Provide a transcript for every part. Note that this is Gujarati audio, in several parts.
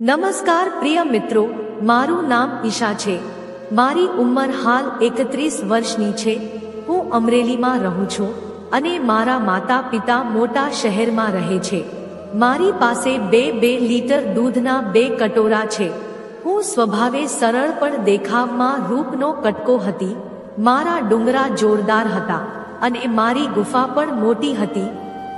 નમસ્કાર પ્રિય મિત્રો, મારું નામ ઈશા છે. મારી ઉંમર હાલ એકત્રીસ વર્ષની છે. હું અમરેલીમાં રહું છું અને મારા માતા પિતા મોટા શહેરમાં રહે છે. મારી પાસે બે બે લીટર દૂધના બે કટોરા છે. હું સ્વભાવે સરળ પણ દેખાવમાં રૂપનો કટકો હતી. મારા ડુંગરા જોરદાર હતા અને મારી ગુફા પણ મોટી હતી.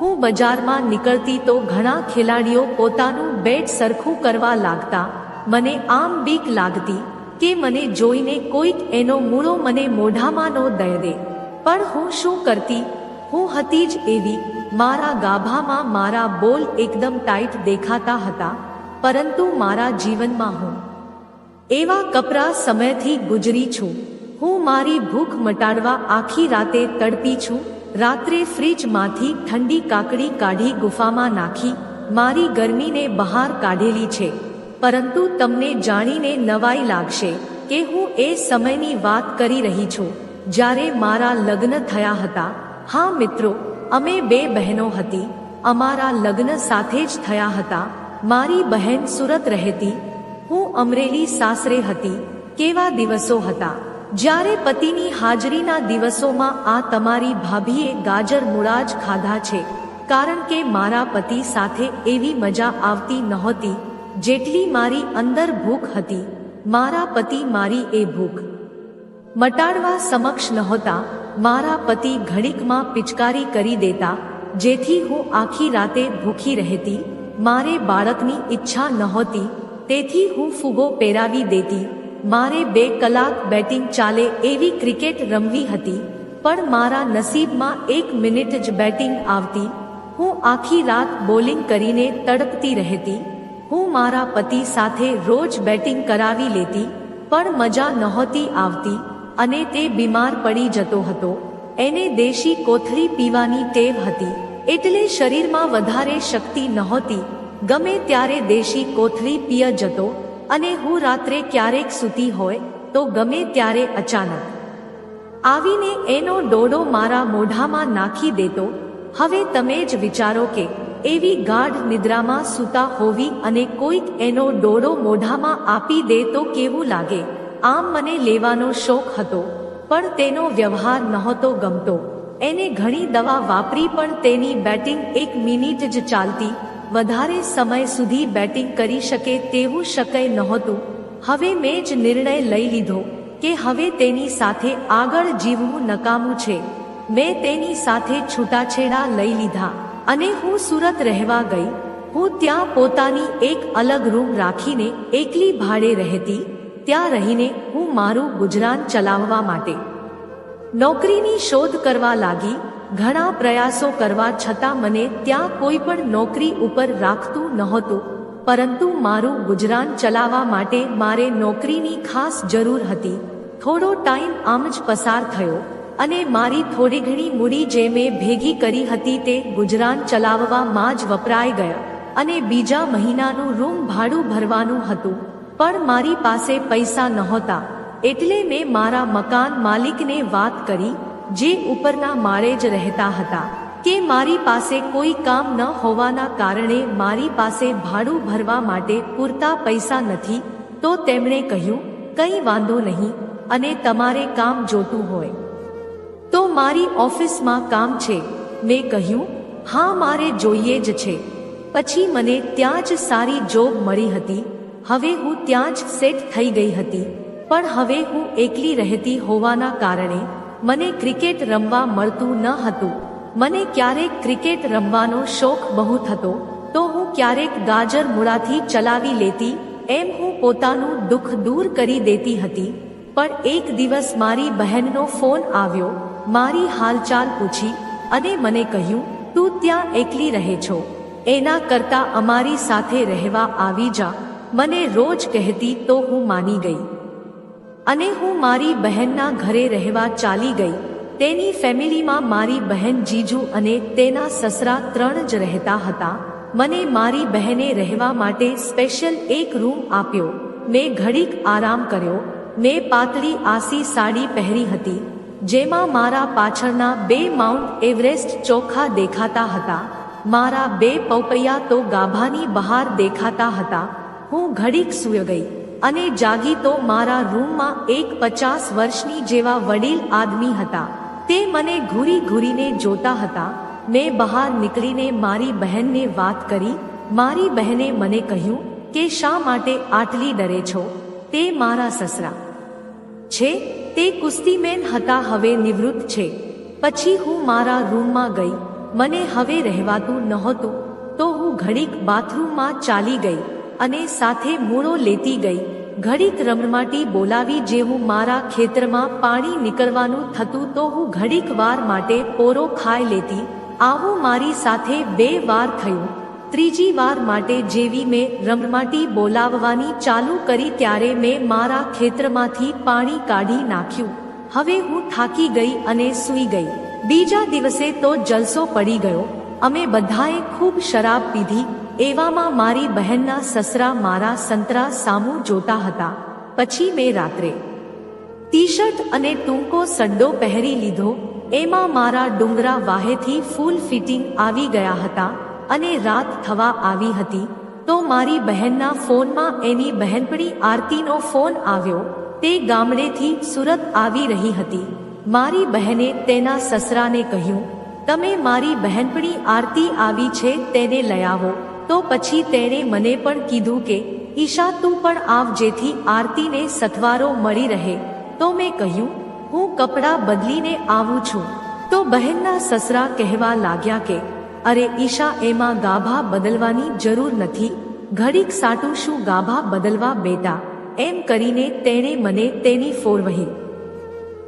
હું બજારમાં નીકળતી તો ઘણા ખેલાડીઓ પોતાનું બેટ સરખું કરવા લાગતા, મને આમ બીક લાગતી કે મને જોઈને કોઈક એનો મૂળો મને મોઢામાં નો દય દે. પણ હું શું કરતી? હું હતી જ એવી. મારા ગાભામાં મારા બોલ એકદમ ટાઈટ દેખાતા હતા, પરંતુ મારા જીવનમાં હું એવા કપરા સમયથી ગુજરી છું. હું મારી ભૂખ મટાડવા આખી રાતે તડપી છું. રાત્રે ફ્રીજમાંથી ઠંડી કાકડી કાઢી ગુફામાં નાખી મારી ગરમીને બહાર કાઢેલી છે. પરંતુ તમને જાણીને નવાઈ લાગશે કે હું એ સમયની વાત કરી રહી છું, જ્યારે મારા લગ્ન થયા હતા. હા મિત્રો, અમે બે બહેનો હતી. અમારા લગ્ન સાથે જ થયા હતા. મારી બહેન સુરત રહેતી. હું અમરેલી સાસરે હતી. કેવા દિવસો હતા. જ્યારે પતિની હાજરીના દિવસોમાં આ તમારી ભાભીએ ગાજર મૂળા જ ખાધા છે. કારણ કે મારા પતિ સાથે એવી મજા આવતી નહોતી, જેટલી મારી અંદર ભૂખ હતી. મારા પતિ મારી એ ભૂખ મટાડવા સમક્ષ નહોતા. મારા પતિ ઘડીકમાં પિચકારી કરી દેતા, જેથી હું આખી રાતે ભૂખી રહેતી. મારે બાળકની ઈચ્છા નહોતી, તેથી હું ફુગો પહેરાવી દેતી. મારે બે કલાક બેટિંગ ચાલે એવી ક્રિકેટ રમવી હતી, પણ મારા નસીબમાં એક મિનિટ જ બેટિંગ આવતી. હું આખી રાત બોલિંગ કરીને તડપતી રહેતી, હું મારા પતિ સાથે રોજ બેટિંગ કરાવી લેતી, પણ મજા નહોતી આવતી અને તે બીમાર પડી જતો હતો. એને દેશી કોથળી પીવાની ટેવ હતી, એટલે શરીરમાં વધારે શક્તિ નહોતી. ગમે ત્યારે દેશી કોથળી પીય જતો અને હું રાત્રે ક્યારેક સૂતી હોય, તો ગમે ત્યારે અચાનક. આવીને એનો ડોડો મારા મોઢામાં નાખી દેતો હવે તમે જ વિચારો કે એવી ગાઢ નિદ્રામાં સૂતા હોવી અને કોઈક એનો ડોળો મોઢામાં આપી દે તો કેવું લાગે? આમ મને લેવાનો શોખ હતો, પણ તેનો વ્યવહાર નહોતો ગમતો. એને ઘણી દવા વાપરી પણ તેની બેટિંગ એક મિનિટ જ ચાલતી. વધારે સમય સુધી બેટિંગ કરી શકે તેવું શક્ય નહોતું. હવે મેં જ નિર્ણય લઈ લીધો કે હવે તેની સાથે આગળ જીવવું નકામું છે. મેં તેની સાથે છૂટાછેડા લઈ લીધા અને હું સુરત રહેવા ગઈ. હું ત્યાં પોતાની એક અલગ રૂમ રાખીને એકલી ભાડે રહેતી. ત્યાં રહીને હું મારું ગુજરાન ચલાવવા માટે નોકરીની શોધ કરવા લાગી. ઘણા પ્રયાસો કરવા છતાં મને ત્યાં કોઈ પણ નોકરી ઉપર રાખતું નહોતું. પરંતુ મારું ગુજરાન ચલાવવા માટે મારે નોકરીની ખાસ જરૂર હતી. થોડો ટાઈમ આમ જ પસાર થયો. અને મારી થોડી ઘણી મૂડી જે મેં ભેગી કરી હતી તે ગુજરાન ચલાવવામાં જ વપરાઈ ગયા અને બીજા મહિનાનું રૂમ ભાડું ભરવાનું હતું. પણ મારી પાસે પૈસા નહોતા. એટલે મેં મારા મકાન માલિકને વાત કરી, જે ઉપરના માળે જ રહેતા હતા, કે મારી પાસે કોઈ કામ ન હોવાના કારણે મારી પાસે ભાડું ભરવા માટે પૂરતા પૈસા નથી, તો તેમણે કહ્યું, કંઈ વાંધો નહીં, અને તમારે કામ જોતું હોય. તો મારી ઓફિસમાં કામ છે. મેં કહ્યું, હા, મારે જોઈએ જ છે. પછી મને ત્યાં જ સારી જોબ મળી હતી. હવે હું ત્યાં જ સેટ થઈ ગઈ હતી. પણ હવે હું એકલી રહેતી હોવાના કારણે મને ક્રિકેટ રમવા મળતું ન હતું. મને ક્યારેક ક્રિકેટ રમવાનો શોખ બહુ થતો, તો હું ક્યારેક ગાજર મૂળાથી ચલાવી લેતી, એમ હું પોતાનું દુઃખ દૂર કરી દેતી હતી. પણ એક દિવસ મારી બહેનનો ફોન આવ્યો મારી હાલચાલ પૂછી અને મને કહ્યું, તું ત્યાં એકલી રહે છો. એના કરતા અમારી સાથે રહેવા આવી જા. મને રોજ કહેતી તો હું માની ગઈ. અને હું મારી બહેનના ઘરે રહેવા ચાલી ગઈ. તેની ફેમિલીમાં મારી બહેન જીજુ અને તેના સસરા ત્રણ જ રહેતા હતા. મને મારી બહેને રહેવા માટે સ્પેશિયલ એક રૂમ આપ્યો. મેં ઘડીક આરામ કર્યો. મેં પાતળી આસી સાડી પહેરી હતી. જેમાં મારા પાછળના બે માઉન્ટ એવરેસ્ટ ચોખા દેખાતા હતા, મારા બે પૌપૈયા તો ગાભાની બહાર દેખાતા હતા, હું ઘડીક સૂઈ ગઈ અને જાગી તો મારા રૂમમાં એક પચાસ વર્ષની જેવા વડીલ આદમી હતા. તે મને ઘૂરી ઘૂરીને જોતા હતા. મેં બહાર નીકળીને મારી બહેનને વાત કરી. મારી બહેને મને કહ્યું કે શા માટે આટલી ડરે છો? તે મારા સસરા. છે તે કુસ્તીમેન હતા હવે નિવૃત્ત છે. પછી હું મારા રૂમમાં ગઈ. મને હવે રહેવાતું નહોતું, તો હું ઘડીક બાથરૂમમાં ચાલી ગઈ અને સાથે મૂળો લેતી ગઈ. ઘડીક રમણમાટી બોલાવી જેવું મારા ખેતરમાં પાણી નીકળવાનું થતું તો હું ઘડીક વાર માટે પોરો ખાઈ લેતી. આવું મારી સાથે બે વાર થયું. ત્રીજી વાર માટે જેવી મેં રમમાટી બોલાવવાની ચાલુ કરી ત્યારે મેં મારા ખેતરમાંથી પાણી કાઢી નાખ્યું. હવે હું થાકી ગઈ અને સૂઈ ગઈ. બીજા દિવસે તો જલસો પડી ગયો. અમે બધાએ ખૂબ શરાબ પીધી. એવામાં મારી બહેનના સસરા મારા સંતરા સામું જોતા હતા. પછી મેં રાત્રે ટી શર્ટ અને ટૂંકો સડ્ડો પહેરી લીધો. એમાં મારા ડુંગરા વાહેથી ફૂલ ફિટિંગ આવી ગયા હતા. અને રાત થવા આવી હતી, તો મારી બહેનના ફોનમાં એની બહેનપણી આરતીનો ફોન આવ્યો. તે ગામડેથી સુરત આવી રહી હતી. મારી બહેને તેના સસરાને કહ્યું, તમે મારી બહેનપણી આરતી આવી છે તેને લઈ આવો. તો પછી તેણે મને પણ કીધું કે, ઈશા, તું પણ આવ જેથી આરતીને સથવારો મળી રહે. તો મેં કહ્યું, હું કપડાં બદલીને આવું છું. તો બહેનના સસરા કહેવા લાગ્યા કે અરે ઈશા, એમાં ગાભા બદલવાની જરૂર નથી. ઘડીક સાટું શું ગાભા બદલવા બેટા? એમ કરીને તેણે મને તેની ફોરવહી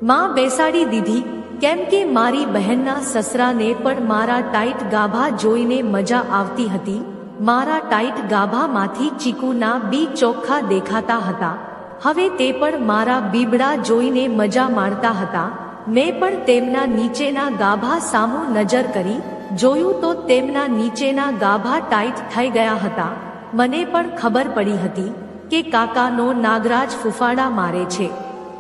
માં બેસાડી દીધી, કેમ કે મારી બહેનના સસરાને પણ મારા ટાઈટ ગાભા જોઈને મજા આવતી હતી. મારા ટાઈટ ગાભામાંથી ચીકુના બી ચોખ્ખા દેખાતા હતા. હવે તે પણ મારા બીબડા જોઈને મજા માણતા હતા. મેં પણ તેમના નીચેના ગાભા સામું નજર કરી જોયું તો તેમના નીચેના ગાભા ટાઈટ થઈ ગયા હતા. મને પણ ખબર પડી હતી કે કાકાનો નાગરાજ ફૂફાડા મારે છે.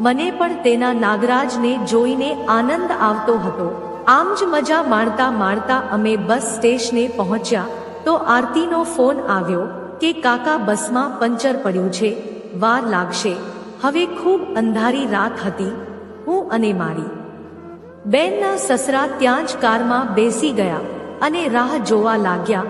મને પણ તેના નાગરાજને જોઈને આનંદ આવતો હતો. આમ જ મજા માણતા માણતા અમે બસ સ્ટેશને પહોંચ્યા તો આરતીનો ફોન આવ્યો કે કાકા બસમાં પંચર પડ્યું છે, વાર લાગશે. હવે ખૂબ અંધારી રાત હતી. હું અને મારી બેનના સસરા ત્યાં જ કારમાં બેસી ગયા અને રાહ જોવા લાગ્યા.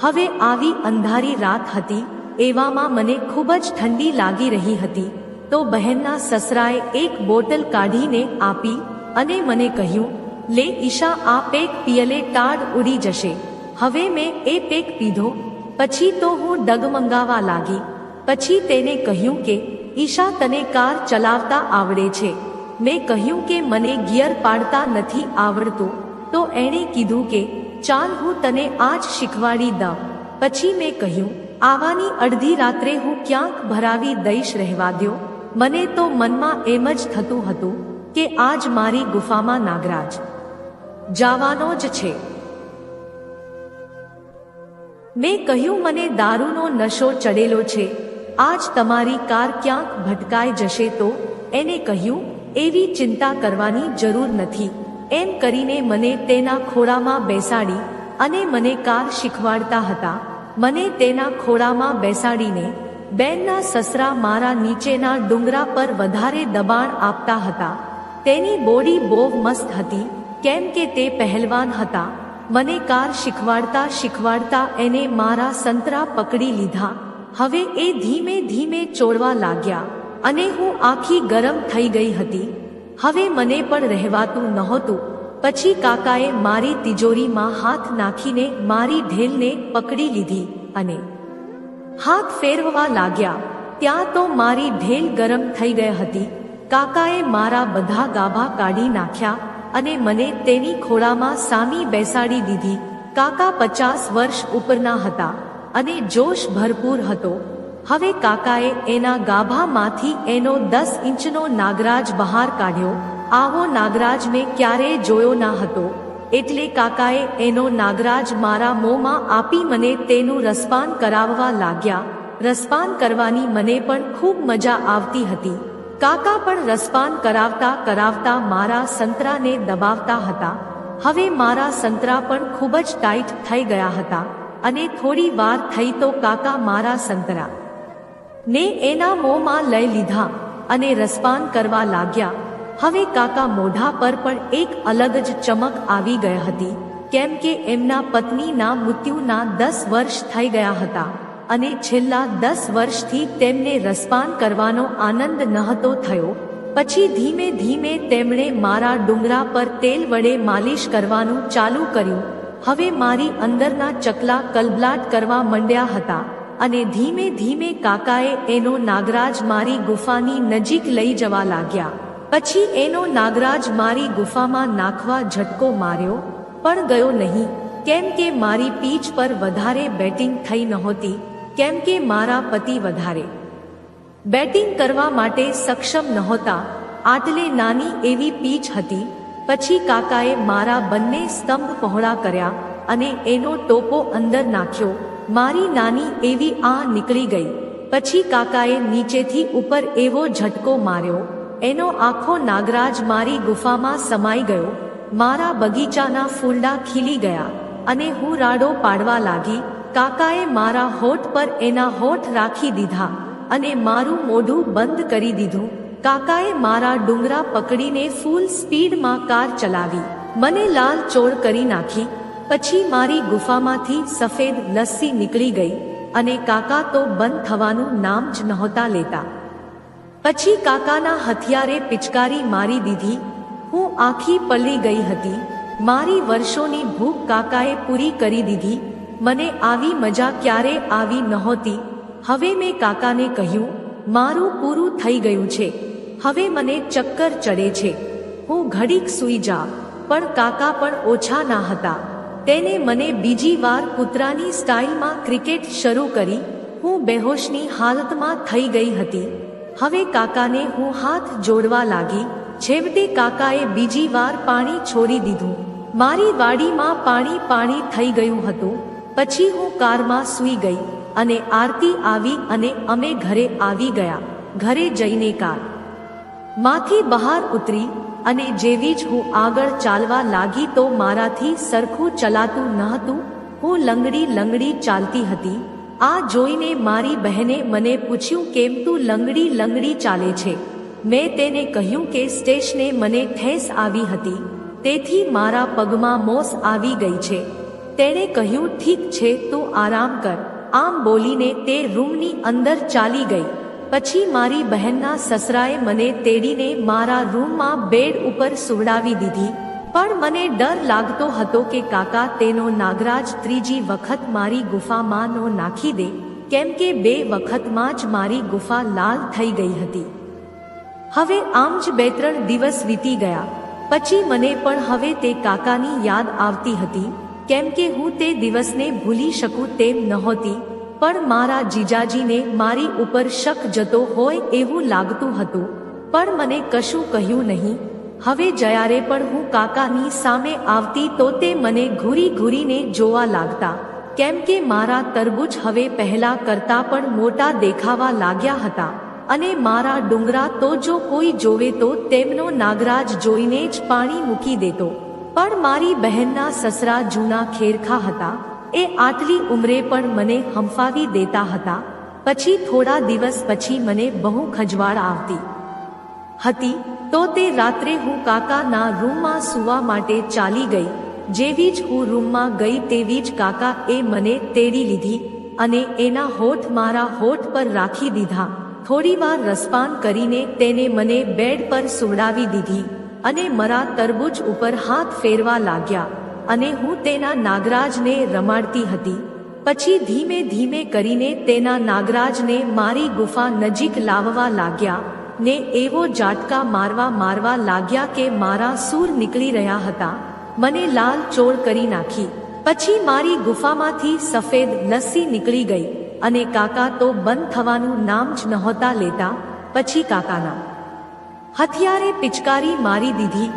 હવે આવી અંધારી રાત હતી, એવામાં મને ખૂબ જ ઠંડી લાગી રહી હતી. તો બહેનના સસરાએ એક બોટલ કાઢીને આપી અને મને કહ્યું, લે ઈશા, આ પેક પિયલે ટાઢ ઉડી જશે. હવે મેં એ પેક પીધો. પછી તો હું ડગમંગાવા લાગી. પછી તેને કહ્યું કે, ઈશા, તને કાર ચલાવતા આવડે છે. મેં કહ્યું કે મને ગિયર પાડતા નથી આવડતું, તો એણે કીધું કે, ચાલ હું તને આજ શીખવાડી દઉં. પછી મેં કહ્યું આવાની અડધી રાત્રે હું ક્યાંક ભરાવી દઈશ રહેવા દ્યો. મને તો મનમાં એમ જ થતું હતું કે આજ મારી ગુફામાં નાગરાજ. જાવાનો જ છે. મેં કહ્યું, મને દારૂનો નશો ચડેલો છે. આજ તમારી કાર ક્યાંક ભટકાઈ જશે તો, એને કહ્યું એવી ચિંતા કરવાની જરૂર નથી. એમ કરીને મને તેના ખોળામાં બેસાડી અને મને કાર શીખવાડતા હતા. મને તેના ખોળામાં બેસાડીને બેનના સસરા મારા નીચેના ડુંગરા પર વધારે દબાણ આપતા હતા. તેની બોડી બહુ મસ્ત હતી, કેમ કે તે પહેલવાન હતા. મને કાર શીખવાડતા શીખવાડતા એને મારા સંતરા પકડી લીધા. હવે એ ધીમે ધીમે ચોળવા લાગ્યા. અને હું આખી ગરમ થઈ ગઈ હતી. હવે મને પણ રહેવાતું નહોતું. પછી કાકાએ મારી તિજોરીમાં હાથ નાખીને મારી ઢેલને પકડી લીધી અને હાથ ફેરવવા લાગ્યા. ત્યાં તો મારી ઢેલ ગરમ થઈ ગઈ હતી. કાકાએ મારા બધા ગાભા કાઢી નાખ્યા અને મને તેની ખોળામાં સામી બેસાડી દીધી. કાકા પચાસ વર્ષ ઉપરના હતા અને જોશ ભરપૂર હતો. હવે કાકાએ એના ગાભામાંથી એનો દસ ઇંચનો નાગરાજ બહાર કાઢ્યો. આવો નાગરાજ મેં ક્યારેય જોયો ના હતો. એટલે કાકાએ એનો નાગરાજ મારા મોંમાં આપી મને તેનું રસપાન કરાવવા લાગ્યા. રસપાન કરવાની મને પણ ખૂબ મજા આવતી હતી. કાકા પણ રસપાન કરાવતા કરાવતા મારા સંતરાને દબાવતા હતા. હવે મારા સંતરા પણ ખૂબ જ ટાઈટ થઈ ગયા હતા. અને થોડી વાર થઈ તો કાકા મારા સંતરા ને એના મોંમાં લઈ લીધા અને રસપાન કરવા લાગ્યા. હવે કાકા મોઢા પર પણ એક અલગ જ ચમક આવી ગઈ હતી, કેમ કે એમના પત્નીના મૃત્યુના દસ વર્ષ થઈ ગયા હતા અને છેલ્લા દસ વર્ષથી તેમને રસપાન કરવાનો આનંદ નહોતો થયો. પછી ધીમે ધીમે તેમણે મારા ડુંગરા પર તેલ વડે માલિશ કરવાનું ચાલુ કર્યું. હવે મારી અંદરના ચકલા કલબલાટ કરવા માંડ્યા હતા. અને ધીમે ધીમે કાકાએ એનો નાગરાજ મારી ગુફાની નજીક લઈ જવા લાગ્યા. પછી એનો નાગરાજ મારી ગુફામાં નાખવા ઝટકો માર્યો, પણ ગયો નહીં. કેમ કે મારી પીચ પર વધારે બેટિંગ થઈ નહોતી, કેમ કે મારા પતિ વધારે. બેટિંગ કરવા માટે સક્ષમ નહોતા, આટલે નાની એવી પીચ હતી. પછી કાકાએ મારા બંને સ્તંભ પહોળા કર્યા અને એનો ટોપો અંદર નાખ્યો મારી નાની એવી આ નીકળી ગઈ. પછી કાકાએ નીચેથી ઉપર એવો ઝટકો માર્યો. એનો આખો નાગરાજ મારી ગુફામાં સમાઈ ગયો. મારા બગીચાના ફૂલડા ખીલી ગયા અને હું રાડો પાડવા લાગી. કાકાએ મારા હોઠ પર એના હોઠ રાખી દીધા અને મારું મોઢું બંધ કરી દીધું. કાકાએ મારા ડુંગરા પકડીને ફૂલ સ્પીડમાં કાર ચલાવી. મને લાલ ચોળ કરી નાખી. પછી મારી ગુફામાંથી સફેદ લસ્સી નીકળી ગઈ અને કાકા તો બંધ થવાનું નામ જ નહોતા લેતા. પછી કાકાના હથિયારે પિચકારી મારી દીધી. હું આખી પલળી ગઈ હતી. મારી વર્ષોની ભૂખ કાકાએ પૂરી કરી દીધી. મને આવી મજા ક્યારે આવી નહોતી. હવે મેં કાકાને કહ્યું, મારું પૂરું થઈ ગયું છે. હવે મને ચક્કર ચડે છે. હું ઘડીક સૂઈ જા પણ કાકા પણ ઓછા ના હતા. તેને મને બીજી વાર કૂતરાની સ્ટાઇલમાં ક્રિકેટ શરૂ કરી, હું બેહોશની હાલતમાં થઈ ગઈ હતી. હવે કાકાને હું હાથ જોડવા લાગી, છેવટે કાકાએ બીજી વાર પાણી છોડી દીધું. મારી વાડીમાં પાણી પાણી થઈ ગયું હતું. પછી હું કારમાં સૂઈ ગઈ અને આરતી આવી અને અમે ઘરે આવી ગયા. ઘરે જઈને કાર. માંથી બહાર ઉતરી અને જેવી જ હું આગળ ચાલવા લાગી તો મારાથી સરખું ચલાતું ન હતું હું લંગડી લંગડી ચાલતી હતી. આ જોઈને મારી બહેને મને પૂછ્યું, કેમ તું લંગડી લંગડી ચાલે છે? મેં તેને કહ્યું કે સ્ટેશને મને ઠેસ આવી હતી. તેથી મારા પગમાં મોસ આવી ગઈ છે. તેણે કહ્યું, ઠીક છે, તું આરામ કર. આમ બોલીને તે રૂમની અંદર ચાલી ગઈ. પછી મારી બહેનના સસરાએ મને તેડીને મારા રૂમમાં બેડ ઉપર સુવડાવી દીધી. પણ મને ડર લાગતો હતો કે કાકા તેનો નાગરાજ ત્રીજી વખત મારી ગુફામાં નો નાખી દે, કેમ કે બે વખતમાં જ મારી ગુફા લાલ થઈ ગઈ હતી. હવે આમ જ બે ત્રણ દિવસ વીતી ગયા. પછી મને પણ હવે તે કાકાની યાદ આવતી હતી, કેમ કે હું તે દિવસને ભૂલી શકું તેમ નહોતી. પણ મારા જીજાજીને મારી ઉપર શક જતો હોય એવું લાગતું હતું. પણ મને કશું કહ્યું નહીં. હવે જ્યારે પણ હું કાકાની સામે આવતી તો તે મને ઘૂરી ઘૂરીને જોવા લાગતા. કેમ કે મારા તરબૂચ હવે પહેલા કરતા પણ મોટા દેખાવા લાગ્યા હતા. અને મારા ડુંગરા તો જો કોઈ જોવે તો તેમનો નાગરાજ જોઈને જ પાણી મૂકી દેતો. પણ મારી બહેનના સસરા જૂના ખેરખા હતા. એ આટલી ઉંમરે પણ મને હંફાવી દેતા હતા. પછી થોડા દિવસ પછી મને બહુ ખજવાળ આવતી. હતી, તો તે રાત્રે હું કાકાના રૂમમાં સૂવા માટે ચાલી ગઈ. જેવી જ હું રૂમમાં ગઈ તેવી જ કાકા એ મને તેડી લીધી અને એના હોઠ મારા હોઠ પર રાખી દીધા. થોડીવાર રસપાન કરીને તેને મને બેડ પર સુવડાવી દીધી અને મારા તરબૂચ ઉપર હાથ ફેરવા લાગ્યા. અને હું તેના નાગરાજને રમાડતી હતી. પછી ધીમે ધીમે કરીને તેના નાગરાજને મારી ગુફા નજીક લાવવા લાગ્યા, ને એવો જાટકા મારવા મારવા લાગ્યા કે મારા સૂર નીકળી રહ્યા હતા. મને લાલ ચોળ કરી નાખી. પછી મારી ગુફામાંથી સફેદ લસ્સી નીકળી ગઈ અને કાકા તો બંધ થવાનું નામ જ નહોતા લેતા, પછી કાકાના હથિયારે પિચકારી મારી દીધી.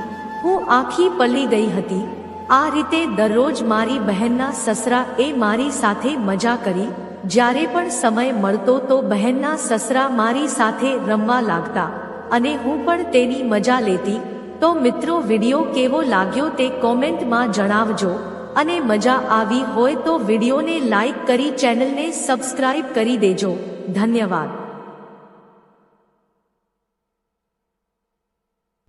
હું આખી પલ્લી ગઈ હતી. આ રીતે દરરોજ મારી બહેનના સસરા એ મારી સાથે મજા કરી. જ્યારે પણ સમય મળતો તો બહેનના સસરા મારી સાથે રમવા લાગતા અને હું પણ તેની મજા લેતી. તો મિત્રો, વીડિયો કેવો લાગ્યો તે કોમેન્ટમાં જણાવજો. અને મજા આવી હોય તો વિડીયોને લાઈક કરી ચેનલને સબસ્ક્રાઇબ કરી દેજો. ધન્યવાદ.